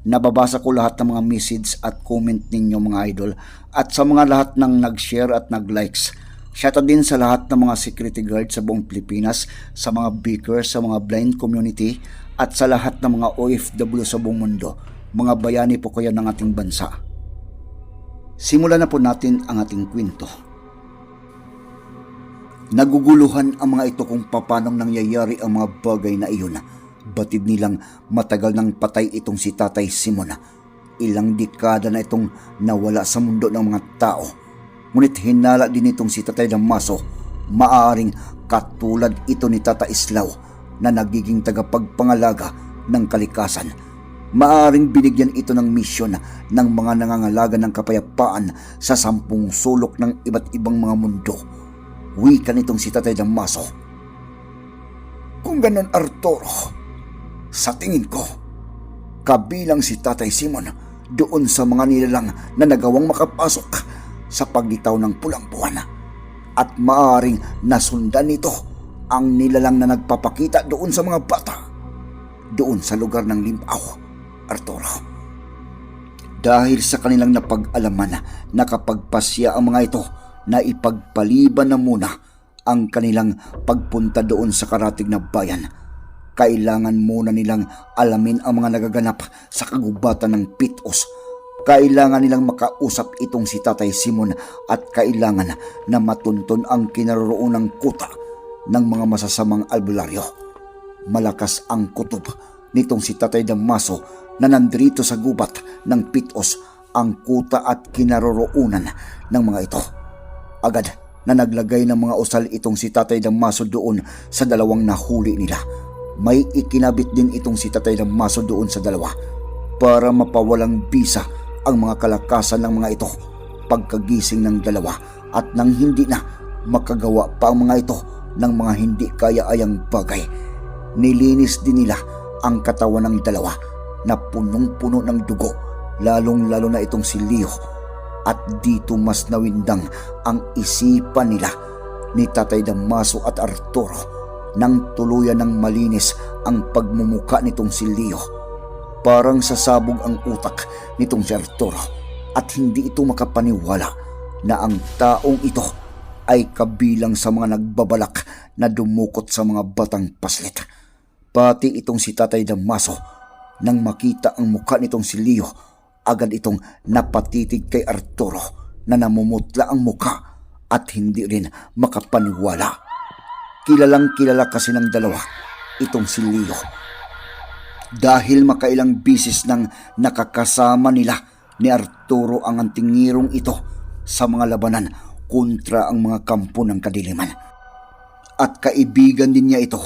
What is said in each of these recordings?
Nababasa ko lahat ng mga message at comment ninyo mga idol at sa mga lahat ng nag-share at nag-likes. Shoutout din sa lahat ng mga security guard sa buong Pilipinas, sa mga beakers, sa mga blind community at sa lahat ng mga OFW sa buong mundo. Mga bayani po kayo ng ating bansa. Simulan na po natin ang ating kwento. Naguguluhan ang mga ito kung papanong nangyayari ang mga bagay na iyon. Batid nilang matagal nang patay itong si Tatay Simon. Ilang dekada na itong nawala sa mundo ng mga tao. Ngunit hinala din itong si Tatay Damaso. Maaring katulad ito ni Tata Islaw na nagiging tagapagpangalaga ng kalikasan. Maaring binigyan ito ng misyon ng mga nangangalaga ng kapayapaan sa sampung sulok ng iba't ibang mga mundo wika nitong si Tatay Damaso. Kung ganon Arturo, sa tingin ko, kabilang si Tatay Simon doon sa mga nilalang na nagawang makapasok sa paglitaw ng pulang buwan at maaring nasundan nito ang nilalang na nagpapakita doon sa mga bata doon sa lugar ng Limpaw, Arturo. Dahil sa kanilang napag-alaman na kapag ang mga ito na ipagpaliban na muna ang kanilang pagpunta doon sa karatig na bayan. Kailangan muna nilang alamin ang mga nagaganap sa kagubatan ng Pitos. Kailangan nilang makausap itong si Tatay Simon at kailangan na matunton ang kinaroroonang kuta ng mga masasamang albularyo. Malakas ang kutob nitong si Tatay Damaso na nandrito sa gubat ng Pitos ang kuta at kinaroroonan ng mga ito. Agad na naglagay ng mga usal itong si Tatay Damaso doon sa dalawang nahuli nila. May ikinabit din itong si Tatay Damaso doon sa dalawa para mapawalang bisa ang mga kalakasan ng mga ito pagkagising ng dalawa at nang hindi na makagawa pa ang mga ito ng mga hindi kaya-ayang bagay. Nilinis din nila ang katawan ng dalawa na punong-puno ng dugo lalong-lalo na itong si Leo at dito mas nawindang ang isipan nila ni Tatay Damaso at Arturo nang tuluyan ng malinis ang pagmumuka nitong si Leo. Parang sasabog ang utak nitong si Arturo at hindi ito makapaniwala na ang taong ito ay kabilang sa mga nagbabalak na dumukot sa mga batang paslit. Pati itong si Tatay Damaso nang makita ang mukha nitong si Leo agad itong napatitig kay Arturo na namumutla ang muka at hindi rin makapaniwala. Kilalang kilala kasi ng dalawa itong si Leo. Dahil makailang bisis nang nakakasama nila ni Arturo ang antingirong ito sa mga labanan kontra ang mga kampo ng kadiliman. At kaibigan din niya ito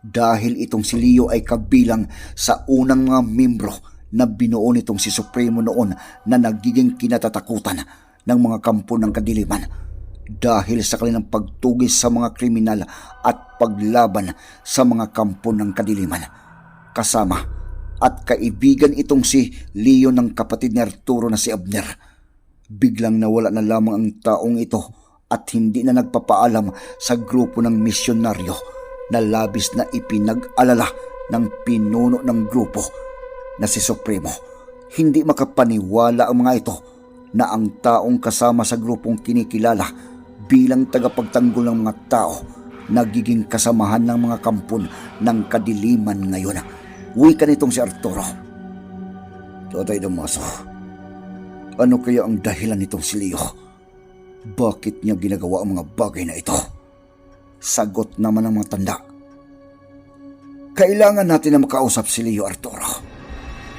dahil itong si Leo ay kabilang sa unang mga membro na binuo nitong si Supremo noon na nagiging kinatatakutan ng mga kampo ng kadiliman dahil sa kanilang pagtugis sa mga kriminal at paglaban sa mga kampo ng kadiliman. Kasama at kaibigan itong si Leo ng kapatid ni Arturo na si Abner. Biglang nawala na lamang ang taong ito at hindi na nagpapaalam sa grupo ng misyonaryo na labis na ipinag-alala ng pinuno ng grupo na si Supremo. Hindi makapaniwala ang mga ito na ang taong kasama sa grupong kinikilala bilang tagapagtanggol ng mga tao nagiging kasamahan ng mga kampon ng kadiliman ngayon. Wika nitong si Arturo. Tatay Damaso, ano kaya ang dahilan nitong si Leo? Bakit niya ginagawa ang mga bagay na ito? Sagot naman ng mga tanda. Kailangan natin na makausap si Leo Arturo.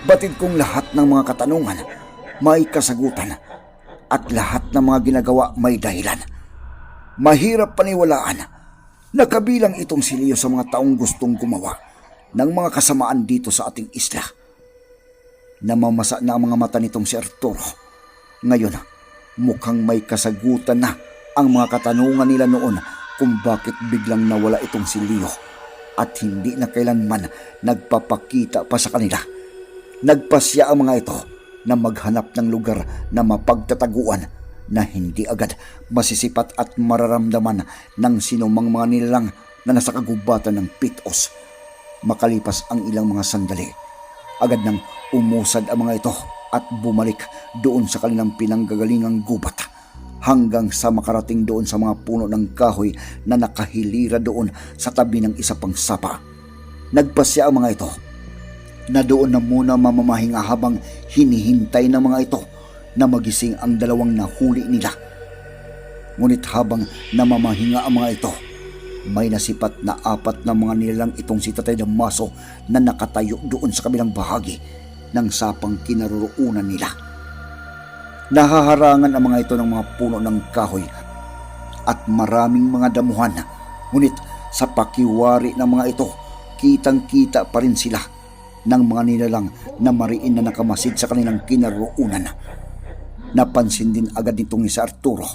Batid kong lahat ng mga katanungan may kasagutan at lahat ng mga ginagawa may dahilan. Mahirap paniwalaan na kabilang itong si Leo sa mga taong gustong gumawa ng mga kasamaan dito sa ating isla. Namamasa na ang mga mata nitong si Arturo. Ngayon, mukhang may kasagutan na ang mga katanungan nila noon kung bakit biglang nawala itong si Leo at hindi na kailanman nagpapakita pa sa kanila. Nagpasya ang mga ito na maghanap ng lugar na mapagtataguan na hindi agad masisipat at mararamdaman ng sinumang mga nilalang na nasa kagubatan ng pitos. Makalipas ang ilang mga sandali, agad nang umusad ang mga ito at bumalik doon sa kanilang pinanggagalingang gubat hanggang sa makarating doon sa mga puno ng kahoy na nakahilira doon sa tabi ng isa pang sapa. Nagpasya ang mga ito na doon na muna mamamahinga habang hinihintay ng mga ito na magising ang dalawang nahuli nila. Ngunit habang namamahinga ang mga ito, may nasipat na apat na mga nilalang itong si Tatay Damaso na nakatayo doon sa kabilang bahagi ng sapang kinaroroonan nila. Nahaharangan ang mga ito ng mga puno ng kahoy at maraming mga damuhan. Ngunit sa pakiwari ng mga ito, kitang-kita pa rin sila ng mga nilalang na mariin na nakamasid sa kanilang kinaroonan. Napansin din agad nitong ni Sir Arturo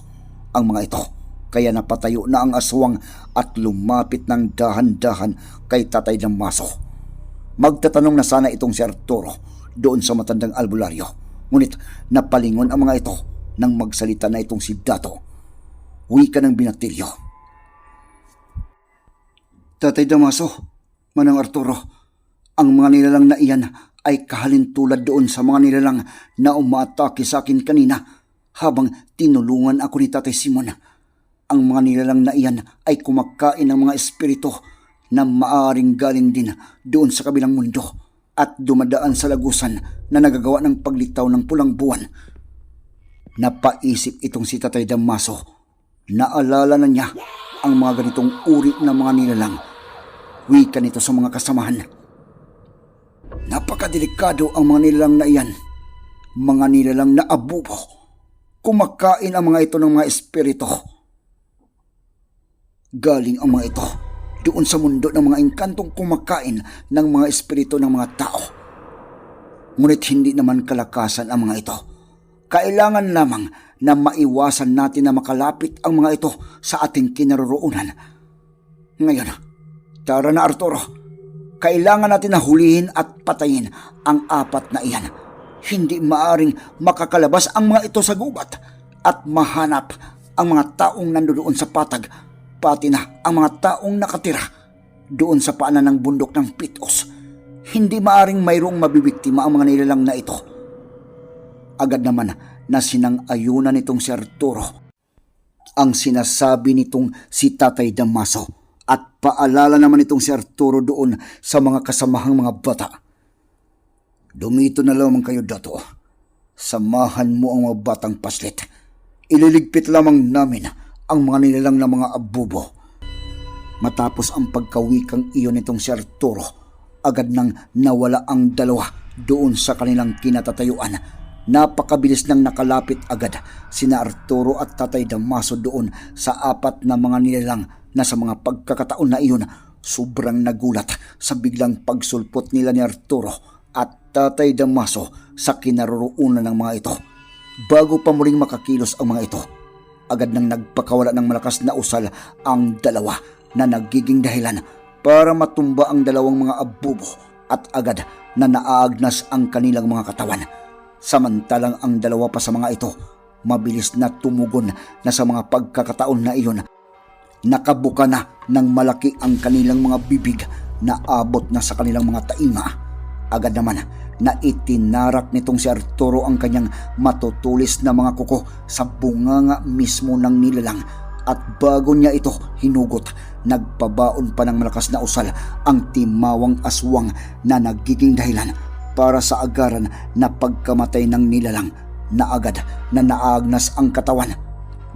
ang mga ito kaya napatayo na ang aswang at lumapit ng dahan-dahan kay Tatay Damaso. Magtatanong na sana itong si Arturo doon sa matandang albularyo. Ngunit napalingon ang mga ito nang magsalita na itong si Dato. Wika ng binatilyo. Tatay Damaso, Manang Arturo, ang mga nilalang na iyan ay kahalintulad doon sa mga nilalang na umatake sa akin kanina habang tinulungan ako ni Tatay Simon. Ang mga nilalang na iyan ay kumakain ng mga espiritu na maaring galing din doon sa kabilang mundo at dumadaan sa lagusan na nagagawa ng paglitaw ng pulang buwan. Napaisip itong si Tatay Damaso. Naalala na niya ang mga ganitong uri ng mga nilalang. Wika nito sa mga kasamahan. Napakadelikado ang mga nilalang na iyan. Mga nilalang na abubo. Kumakain ang mga ito ng mga espiritu. Galing ang mga ito doon sa mundo ng mga engkantong kumakain ng mga espiritu ng mga tao. Ngunit hindi naman kalakasan ang mga ito. Kailangan lamang na maiwasan natin na makalapit ang mga ito sa ating kinaroroonan. Ngayon, tara na Arturo. Kailangan natin na hulihin at patayin ang apat na iyan. Hindi maaring makakalabas ang mga ito sa gubat at mahanap ang mga taong nandoon sa patag pati na ang mga taong nakatira doon sa paanan ng bundok ng Pitos. Hindi maaring mayroong mabibiktima ang mga nilalang na ito. Agad naman na sinang-ayunan nitong si Arturo ang sinasabi nitong si Tatay Damaso at paalala naman itong si Arturo doon sa mga kasamahang mga bata. Dumito na lamang kayo dato. Samahan mo ang mga batang paslit. Ililigpit lamang namin ang mga nilalang na mga abubo. Matapos ang pagkawikang iyon nitong si Arturo, agad nang nawala ang dalawa doon sa kanilang kinatatayuan. Napakabilis nang nakalapit agad sina Arturo at Tatay Damaso doon sa apat na mga nilalang na sa mga pagkakataon na iyon sobrang nagulat sa biglang pagsulpot nila ni Arturo at Tatay Damaso sa kinaroroonan ng mga ito. Bago pa muling makakilos ang mga ito, agad nang nagpakawala ng malakas na usal ang dalawa na nagiging dahilan para matumba ang dalawang mga abubo at agad na naaagnas ang kanilang mga katawan. Samantalang ang dalawa pa sa mga ito, mabilis na tumugon na sa mga pagkakataon na iyon. Nakabuka na ng malaki ang kanilang mga bibig na abot na sa kanilang mga tainga. Agad naman na itinarak nitong si Arturo ang kanyang matutulis na mga kuko sa bunganga mismo ng nilalang at bago niya ito hinugot, nagpabaon pa ng malakas na usal ang timawang aswang na nagiging dahilan para sa agaran na pagkamatay ng nilalang na agad na naagnas ang katawan.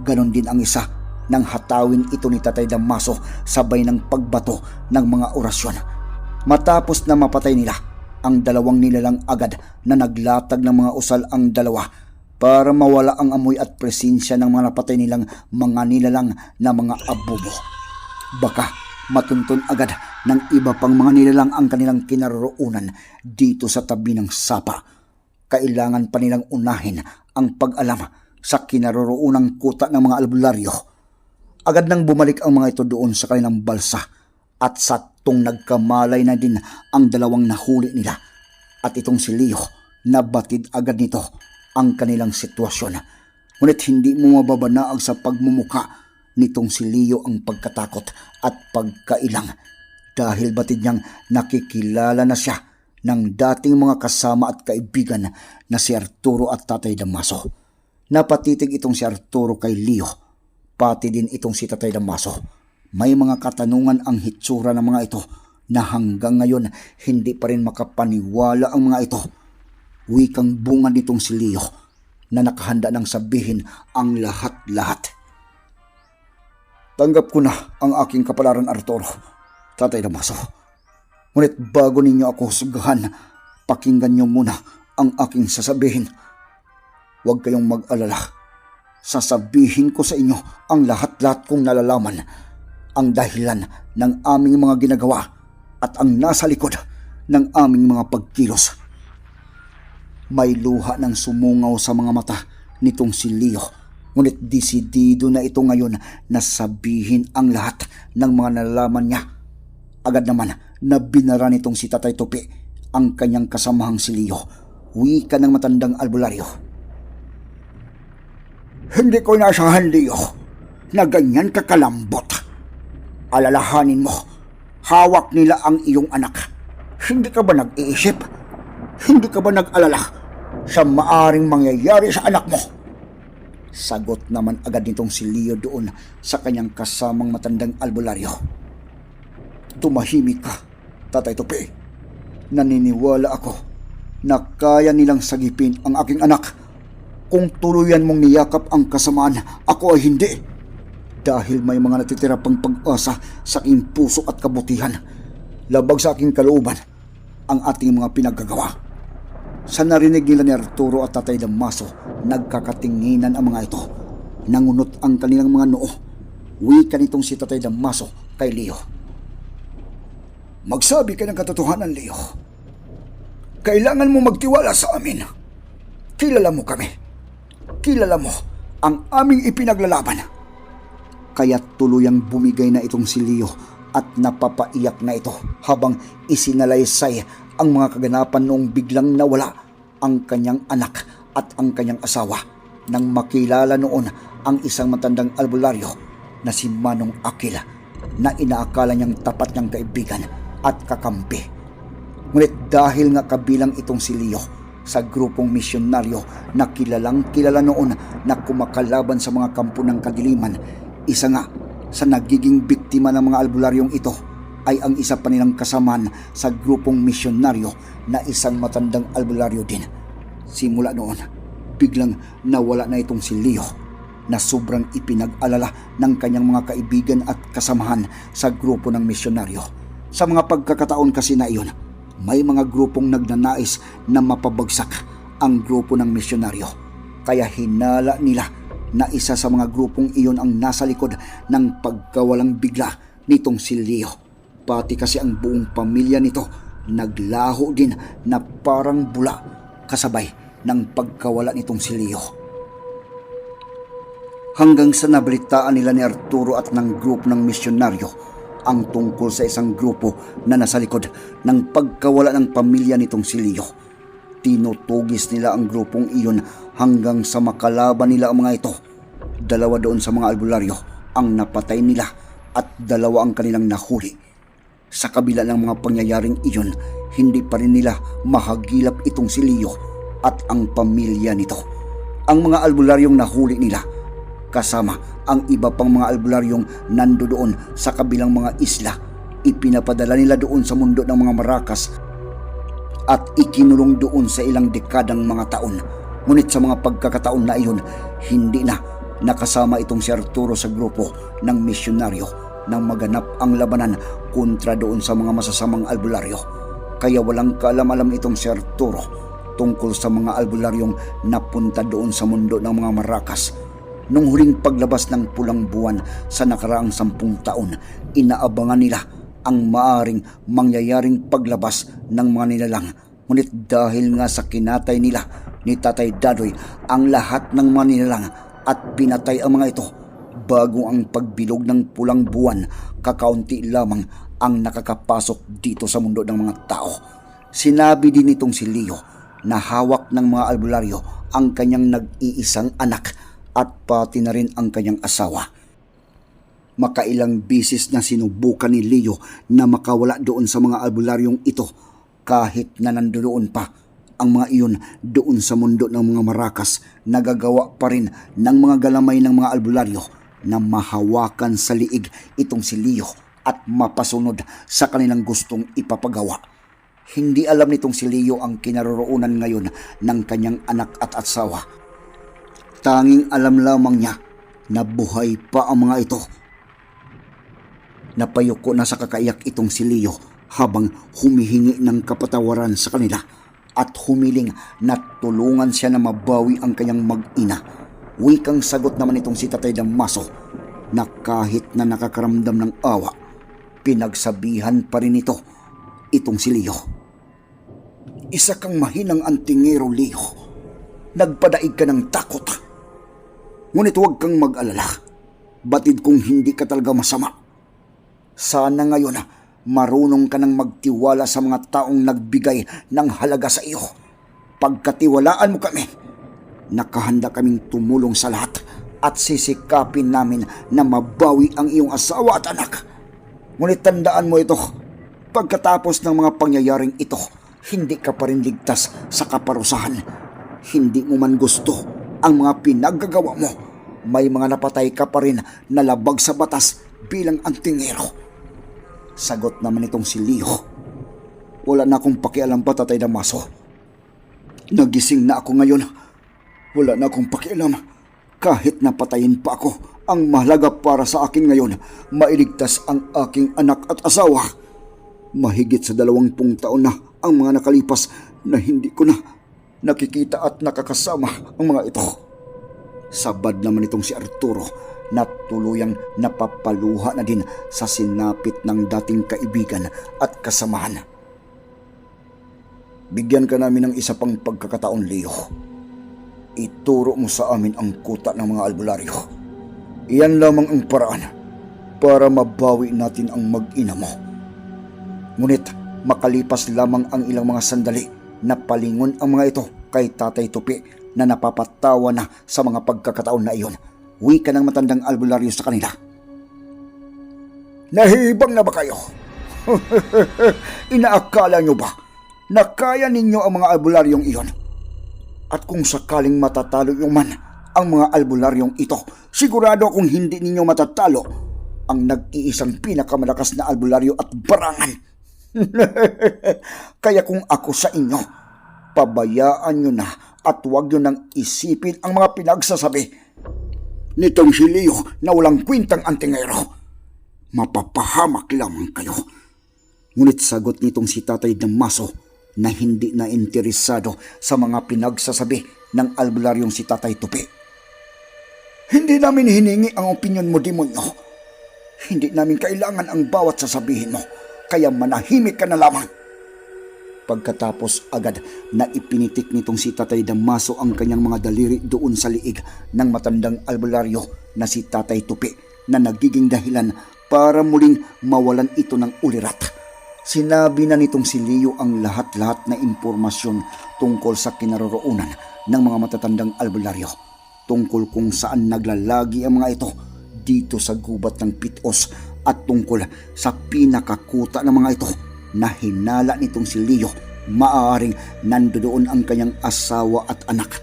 Ganon din ang isa nang hatawin ito ni Tatay Damaso sabay ng pagbato ng mga orasyon. Matapos na mapatay nila, ang dalawang nilalang agad na naglatag ng mga usal ang dalawa para mawala ang amoy at presensya ng mga napatay nilang mga nilalang na mga abubo. Baka matuntun agad ng iba pang mga nilalang ang kanilang kinaroroonan dito sa tabi ng sapa. Kailangan pa nilang unahin ang pag-alam sa kinaroroonang kuta ng mga albularyo. Agad nang bumalik ang mga ito doon sa kanilang balsa at saktong nagkamalay na din ang dalawang nahuli nila at itong si Leo nabatid agad nito ang kanilang sitwasyon. Ngunit hindi mo mababanaag sa pagmumuka nitong si Leo ang pagkatakot at pagkailang dahil batid niyang nakikilala na siya ng dating mga kasama at kaibigan na si Arturo at Tatay Damaso. Napatitig itong si Arturo kay Leo, pati din itong si Tatay Damaso. May mga katanungan ang hitsura ng mga ito na hanggang ngayon hindi pa rin makapaniwala ang mga ito. Wikang bunga nitong si Leo na nakahanda ng sabihin ang lahat-lahat. Tanggap ko na ang aking kapalaran Arturo, Tatay Damaso. Ngunit bago ninyo ako sugahan, pakinggan niyo muna ang aking sasabihin. Huwag kayong mag-alala. Sasabihin ko sa inyo ang lahat-lahat kong nalalaman, ang dahilan ng aming mga ginagawa at ang nasa likod ng aming mga pagkilos. May luha ng sumungaw sa mga mata nitong si Leo. Ngunit disidido na ito ngayon na sabihin ang lahat ng mga nalalaman niya. Agad naman na binara nitong si Tatay Topi ang kanyang kasamahang si Leo. Wika ng matandang albularyo. Hindi ko inasahan, Leo, na ganyan kakalambot. Alalahanin mo, hawak nila ang iyong anak. Hindi ka ba nag-iisip? Hindi ka ba nag-alala sa maaring mangyayari sa anak mo? Sagot naman agad nitong si Leo doon sa kanyang kasamang matandang albularyo. Tumahimik ka, Tatay Tupi. Naniniwala ako na kaya nilang sagipin ang aking anak. Kung tuluyan mong niyakap ang kasamaan, ako ay hindi. Dahil may mga natitira pang pag-asa sa aking puso at kabutihan. Labag sa aking kalooban ang ating mga pinaggagawa. Sa narinig nila ni Arturo at Tatay Damaso, nagkakatinginan ang mga ito. Nangunot ang kanilang mga noo. Wika nitong si Tatay Damaso kay Leo. Magsabi ka ng katotohanan, Leo. Kailangan mo magtiwala sa amin. Kilala mo kami. Kilala mo ang aming ipinaglalaban. Kaya tuluyang bumigay na itong si Leo at napapaiyak na ito habang isinalaysay ang mga kaganapan noong biglang nawala ang kanyang anak at ang kanyang asawa nang makilala noon ang isang matandang albularyo na si Manong Akila na inaakala niyang tapat niyang kaibigan at kakampi. Ngunit dahil nga kabilang itong si Leo sa grupong misyonaryo na kilalang kilala noon na kumakalaban sa mga kampo ng kadiliman, isa nga sa nagiging biktima ng mga albularyong ito ay ang isa pa nilang kasamaan sa grupong misyonaryo na isang matandang albularyo din. Simula noon, biglang nawala na itong si Leo na sobrang ipinag-alala ng kanyang mga kaibigan at kasamahan sa grupo ng misyonaryo. Sa mga pagkakataon kasi na iyon, may mga grupong nagnanais na mapabagsak ang grupo ng misyonaryo. Kaya hinala nila na isa sa mga grupong iyon ang nasa likod ng pagkawalang bigla nitong si Leo. Pati kasi ang buong pamilya nito naglaho din na parang bula kasabay ng pagkawala nitong si Leo. Hanggang sa nabalitaan nila ni Arturo at ng grupo ng misyonaryo ang tungkol sa isang grupo na nasa likod ng pagkawala ng pamilya nitong si Leo. Tinutugis nila ang grupong iyon hanggang sa makalaban nila ang mga ito. Dalawa doon sa mga albularyo ang napatay nila at dalawa ang kanilang nahuli. Sa kabila ng mga pangyayaring iyon, hindi pa rin nila mahagilap itong si Leo at ang pamilya nito. Ang mga albularyong nahuli nila kasama ang iba pang mga albularyong nando doon sa kabilang mga isla. Ipinapadala nila doon sa mundo ng mga Marakas at ikinulong doon sa ilang dekadang mga taon. Ngunit sa mga pagkakataon na iyon, hindi na Nakasama itong si Arturo sa grupo ng misyonaryo nang maganap ang labanan kontra doon sa mga masasamang albularyo. Kaya walang kaalam-alam itong si Arturo tungkol sa mga albularyong napunta doon sa mundo ng mga Marakas. Nung huling paglabas ng pulang buwan sa nakaraang sampung taon, inaabangan nila ang maaring mangyayaring paglabas ng mga nilalang. Ngunit dahil nga sa kinatay nila ni Tatay Dadoy ang lahat ng mga nilalang at pinatay ang mga ito, bago ang pagbilog ng pulang buwan, kakaunti lamang ang nakakapasok dito sa mundo ng mga tao. Sinabi din nitong si Leo na hawak ng mga albularyo ang kanyang nag-iisang anak at pati na rin ang kanyang asawa. Makailang bisis na sinubukan ni Leo na makawala doon sa mga albularyong ito kahit na nandoon pa ang mga iyon doon sa mundo ng mga marakas nagagawa pa rin ng mga galamay ng mga albularyo na mahawakan sa liig itong si Leo at mapasunod sa kanilang gustong ipapagawa. Hindi alam nitong si Leo ang kinaroroonan ngayon ng kanyang anak at asawa. Tanging alam lamang niya na buhay pa ang mga ito. Napayuko na sa kakaiyak itong si Leo habang humihingi ng kapatawaran sa kanila at humiling na tulungan siya na mabawi ang kanyang mag-ina. Wikang sagot naman itong si Tatay Damaso na kahit na nakakaramdam ng awa, pinagsabihan pa rin ito itong si Leo. Isa kang mahinang antingero, Leo. Nagpadaig ka ng takot. Ngunit huwag kang mag-alala. Batid kung hindi ka talaga masama. Sana ngayon marunong ka nang magtiwala sa mga taong nagbigay ng halaga sa iyo. Pagkatiwalaan mo kami, nakahanda kaming tumulong sa lahat at sisikapin namin na mabawi ang iyong asawa at anak. Ngunit tandaan mo ito, pagkatapos ng mga pangyayaring ito, hindi ka pa rin ligtas sa kaparusahan. Hindi mo man gusto ang mga pinaggagawa mo. May mga napatay ka pa rin na labag sa batas bilang antingero. Sagot naman itong si Leo. Wala na akong pakialam pa, Tatay Damaso. Nagising na ako ngayon. Wala na akong pakialam. Kahit napatayin pa ako, ang mahalaga para sa akin ngayon, mailigtas ang aking anak at asawa. Mahigit sa dalawampung taon na ang mga nakalipas na hindi ko na nakikita at nakakasama ang mga ito. Sabad naman itong si Arturo na tuluyang napapaluha na din sa sinapit ng dating kaibigan at kasamahan. Bigyan ka namin ng isa pang pagkakataon, Leo. Ituro mo sa amin ang kuta ng mga albularyo. Iyan lamang ang paraan para mabawi natin ang mag-ina mo. Ngunit makalipas lamang ang ilang mga sandali na palingon ang mga ito kay Tatay Tupi na napapatawa na sa mga pagkakataon na iyon. Wika ng matandang albularyo sa kanila. Nahibang na ba kayo? Inaakala nyo ba na kaya ninyo ang mga albularyong iyon? At kung sakaling matatalo yung man ang mga albularyong ito, sigurado kung hindi ninyo matatalo ang nag-iisang pinakamalakas na albularyo at barangan. Kaya kung ako sa inyo, pabayaan nyo na at huwag nyo nang isipin ang mga pinagsasabi nitong si Leo na walang kwintang antingero. Mapapahamak lamang kayo. Ngunit sagot nitong si Tatay Damaso na hindi na interesado sa mga pinagsasabi ng albularyong si Tatay Tupi. Hindi namin hiningi ang opinyon mo, demonyo. Hindi namin kailangan ang bawat sasabihin mo, kaya manahimik ka na lamang. Pagkatapos agad na ipinitik nitong si Tatay Damaso ang kanyang mga daliri doon sa liig ng matandang albularyo na si Tatay Tupi na nagiging dahilan para muling mawalan ito ng ulirat. Sinabi na nitong si Leo ang lahat-lahat na impormasyon tungkol sa kinaroroonan ng mga matatandang albularyo tungkol kung saan naglalagi ang mga ito dito sa gubat ng pitos at tungkol sa pinakakuta ng mga ito na hinala nitong si Leo maaaring nandoon ang kanyang asawa at anak.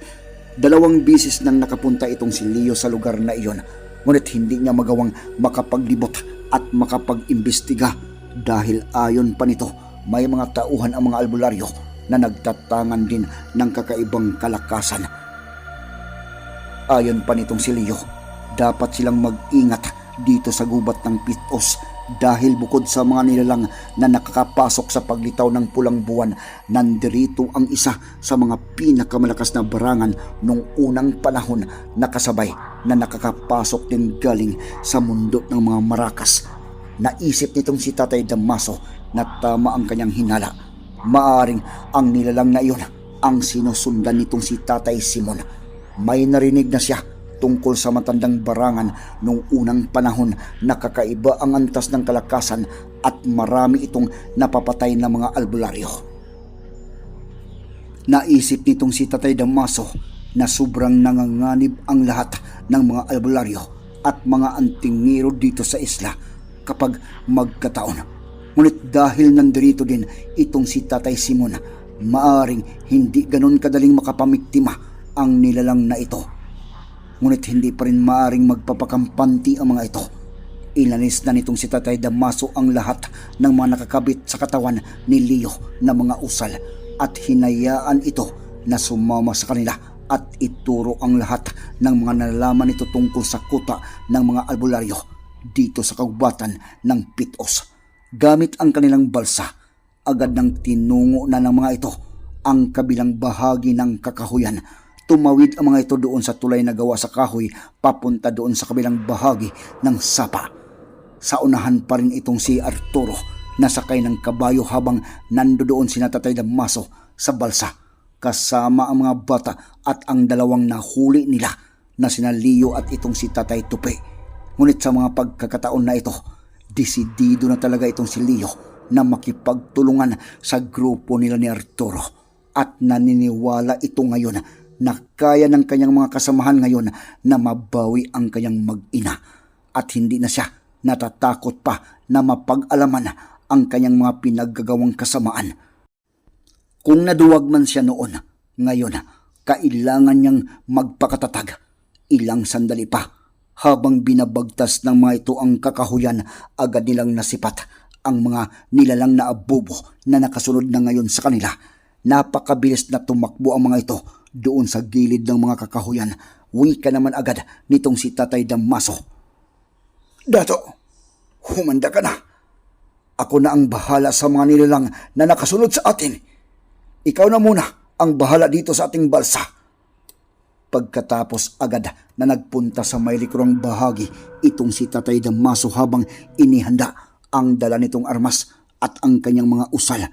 Dalawang bisis nang nakapunta itong si Leo sa lugar na iyon ngunit hindi niya magawang makapaglibot at makapag-imbestiga dahil ayon pa nito may mga tauhan ang mga albularyo na nagtatangan din ng kakaibang kalakasan. Ayon pa nitong si Leo, dapat silang mag-ingat dito sa gubat ng Pitos dahil bukod sa mga nilalang na nakakapasok sa paglitaw ng pulang buwan, nandirito ang isa sa mga pinakamalakas na barangan nung unang panahon na kasabay na nakakapasok din galing sa mundo ng mga marakas. Naisip nitong si Tatay Damaso na tama ang kanyang hinala. Maaring ang nilalang na iyon ang sinusundan nitong si Tatay Simon. May narinig na siya tungkol sa matandang barangan nung unang panahon na kakaiba ang antas ng kalakasan at marami itong napapatay na mga albularyo. Naisip nitong si Tatay Damaso na sobrang nanganganib ang lahat ng mga albularyo at mga antingero dito sa isla kapag magkataon. Ngunit dahil nandirito din itong si Tatay Simon, maaring hindi ganon kadaling makapamiktima ang nilalang na ito. Ngunit hindi pa rin maaring magpapakampanti ang mga ito. Ilanis na nitong si Tatay Damaso ang lahat ng mga nakakabit sa katawan ni Leo na mga usal at hinayaan ito na sumama sa kanila at ituro ang lahat ng mga nalalaman nito tungkol sa kuta ng mga albularyo dito sa kagubatan ng Pitos. Gamit ang kanilang balsa, agad nang tinungo na ng mga ito ang kabilang bahagi ng kakahuyan tumawid ang mga ito doon sa tulay na gawa sa kahoy papunta doon sa kabilang bahagi ng sapa. Sa unahan pa rin itong si Arturo na sakay ng kabayo habang nando doon si Natatay Damaso sa balsa kasama ang mga bata at ang dalawang nahuli nila na sina Leo at itong si Tatay Tupe. Ngunit sa mga pagkakataon na ito, desidido na talaga itong si Leo na makipagtulungan sa grupo nila ni Arturo at naniniwala ito ngayon na kaya ng kanyang mga kasamahan ngayon na mabawi ang kanyang mag-ina at hindi na siya natatakot pa na mapag-alaman ang kanyang mga pinaggagawang kasamaan. Kung naduwag man siya noon, ngayon, kailangan niyang magpakatatag. Ilang sandali pa, habang binabagtas ng mga ito ang kakahuyan, agad nilang nasipat ang mga nilalang na abubo na nakasunod na ngayon sa kanila. Napakabilis na tumakbo ang mga ito doon sa gilid ng mga kakahuyan. Wika naman agad nitong si Tatay Damaso. Dato, humanda ka na. Ako na ang bahala sa mga nilalang na nakasunod sa atin. Ikaw na muna ang bahala dito sa ating balsa. Pagkatapos agad na nagpunta sa may likurang bahagi itong si Tatay Damaso habang inihanda ang dala nitong armas at ang kanyang mga usal.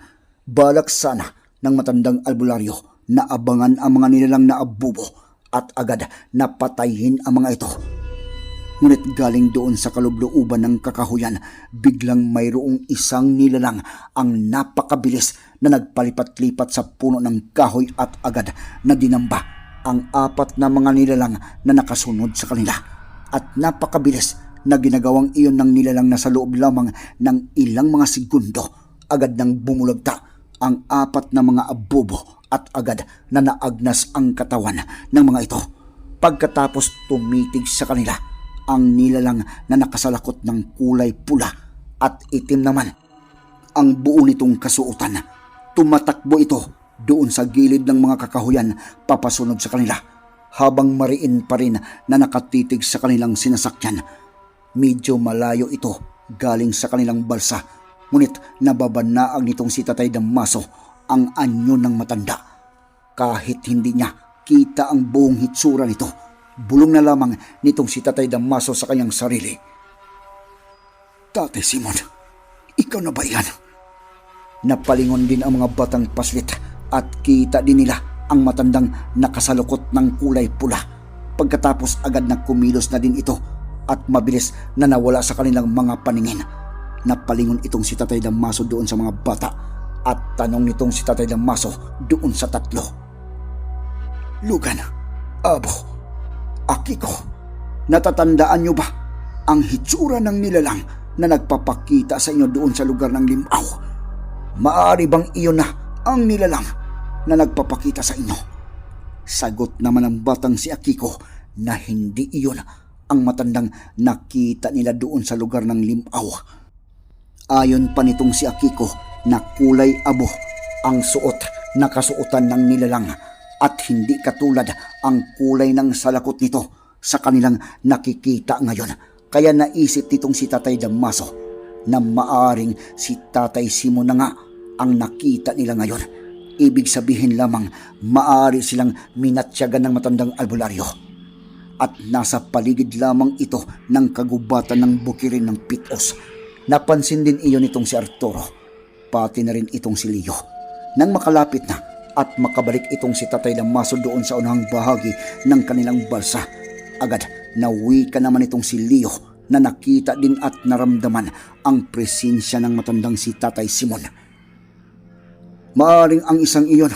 Balak sana ng matandang albularyo na abangan ang mga nilalang na abubo at agad na patayin ang mga ito. Ngunit galing doon sa kalublooban ng kakahuyan, biglang mayroong isang nilalang ang napakabilis na nagpalipat-lipat sa puno ng kahoy at agad na dinamba ang apat na mga nilalang na nakasunod sa kanila. At napakabilis na ginagawang iyon ng nilalang na sa loob lamang ng ilang mga segundo, agad nang bumulagta ang apat na mga abubo at agad na naagnas ang katawan ng mga ito. Pagkatapos tumitig sa kanila ang nilalang na nakasalakot ng kulay pula at itim naman ang buo nitong kasuotan. Tumatakbo ito doon sa gilid ng mga kakahuyan papasunod sa kanila habang mariin pa rin na nakatitig sa kanilang sinasakyan. Medyo malayo ito galing sa kanilang balsa ngunit nababanaag nitong si Tatay Damaso ang anyo ng matanda. Kahit hindi niya kita ang buong hitsura nito, bulong na lamang nitong si Tatay Damaso sa kanyang sarili. Tatay Simon, ikaw na ba yan? Napalingon din ang mga batang paslit at kita din nila ang matandang nakasalukot ng kulay pula. Pagkatapos agad na kumilos na din ito at mabilis na nawala sa kanilang mga paningin. Napalingon itong si Tatay Damaso doon sa mga bata at tanong nitong si Tatay Damaso doon sa tatlo. Lugan, Abo, Akiko, natatandaan niyo ba ang hitsura ng nilalang na nagpapakita sa inyo doon sa lugar ng limaw? Maaari bang iyon na ang nilalang na nagpapakita sa inyo? Sagot naman ng batang si Akiko na hindi iyon ang matandang nakita nila doon sa lugar ng limaw. Ayon pa nitong si Akiko na kulay abo ang suot na kasuotan ng nilalang at hindi katulad ang kulay ng salakot nito sa kanilang nakikita ngayon. Kaya naisip nitong si Tatay Damaso na maaring si Tatay Simon na nga ang nakita nila ngayon. Ibig sabihin lamang maari silang minatsyagan ng matandang albularyo. At nasa paligid lamang ito ng kagubatan ng bukirin ng pitos. Napansin din iyon itong si Arturo, pati na rin itong si Leo. Nang makalapit na at makabalik itong si Tatay Damaso doon sa unang bahagi ng kanilang balsa, agad nawi ka naman itong si Leo na nakita din at naramdaman ang presensya ng matandang si Tatay Simon. Maaring ang isang iyon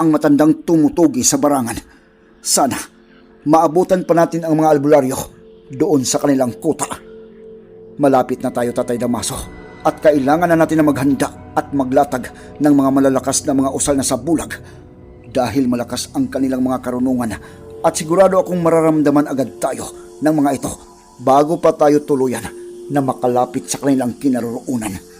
ang matandang tumutugi sa barangan. Sana maabutan pa natin ang mga albularyo doon sa kanilang kuta. Malapit na tayo, Tatay Damaso, at kailangan na natin na maghanda at maglatag ng mga malalakas na mga usal na sa bulag dahil malakas ang kanilang mga karunungan at sigurado akong mararamdaman agad tayo ng mga ito bago pa tayo tuluyan na makalapit sa kanilang kinaroroonan.